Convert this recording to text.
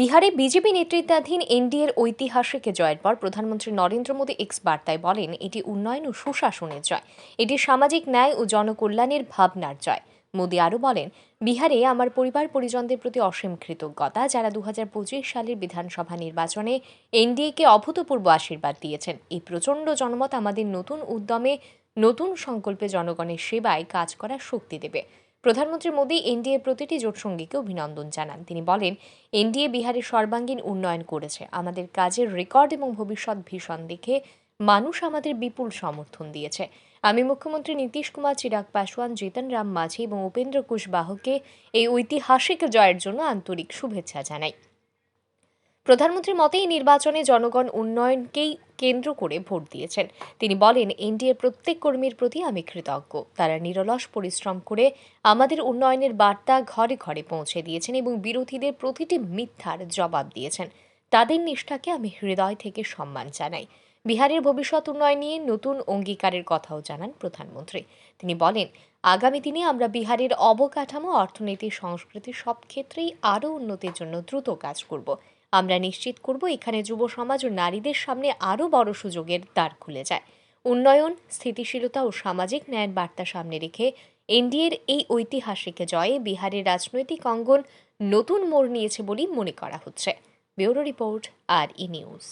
বিহারে বিজেপি নেতৃত্বাধীন এনডিএর ঐতিহাসিক জয়ের পর প্রধানমন্ত্রী নরেন্দ্র মোদী এক্স বার্তায় বলেন, এটি উন্নয়ন ও সুশাসনের জয়। এটি সামাজিক ন্যায় ও জনকল্যাণের ভাবনার জয়। মোদী আরও বলেন, বিহারে আমার পরিবার পরিজনদের প্রতি অসীম কৃতজ্ঞতা, যারা দু হাজার পঁচিশ সালের বিধানসভা নির্বাচনে এনডিএকে অভূতপূর্ব আশীর্বাদ দিয়েছেন। এই প্রচণ্ড জনমত আমাদের নতুন উদ্যমে, নতুন সংকল্পে জনগণের সেবায় কাজ করার শক্তি দেবে। প্রধানমন্ত্রী মোদী এনডিএ প্রতিটি জোট সঙ্গীকে অভিনন্দন জানান। তিনি বলেন, এনডিএ বিহারের সর্বাঙ্গীন উন্নয়ন করেছে। আমাদের কাজের রেকর্ড এবং ভবিষ্যৎ ভীষণ দেখে মানুষ আমাদের বিপুল সমর্থন দিয়েছে। আমি মুখ্যমন্ত্রী নীতিশ কুমার, চিরাগ পাসওয়ান জিতন রাম মাঝি এবং উপেন্দ্র কুশবাহকে এই ঐতিহাসিক জয়ের জন্য আন্তরিক শুভেচ্ছা জানাই। প্রধানমন্ত্রীর মতে এই নির্বাচনে জনগণ উন্নয়নকেই কেন্দ্র করে ভোট দিয়েছেন। তিনি বলেন, এনডিএর প্রত্যেক কর্মীর প্রতি আমি কৃতজ্ঞ। তারা নিরলস পরিশ্রম করে আমাদের উন্নয়নের বার্তা ঘরে ঘরে পৌঁছে দিয়েছেন এবং বিরোধীদের প্রতিটি মিথ্যার জবাব দিয়েছেন। তাদের নিষ্ঠাকে আমি হৃদয় থেকে সম্মান জানাই। বিহারের ভবিষ্যৎ উন্নয়ন নিয়ে নতুন অঙ্গীকারের কথাও জানান প্রধানমন্ত্রী। তিনি বলেন, আগামী দিনে আমরা বিহারের অবকাঠামো, অর্থনীতি, সংস্কৃতি সব ক্ষেত্রেই আরও উন্নতির জন্য দ্রুত কাজ করব। আমরা নিশ্চিত করব এখানে যুব সমাজ ও নারীদের সামনে আরও বড় সুযোগের দ্বার খুলে যায়। উন্নয়ন, স্থিতিশীলতা ও সামাজিক ন্যায়ের বার্তা সামনে রেখে এনডিএর এই ঐতিহাসিক জয়ে বিহারের রাজনৈতিক অঙ্গন নতুন মোড় নিয়েছে বলেই মনে করা হচ্ছে। Bureau report, R E news.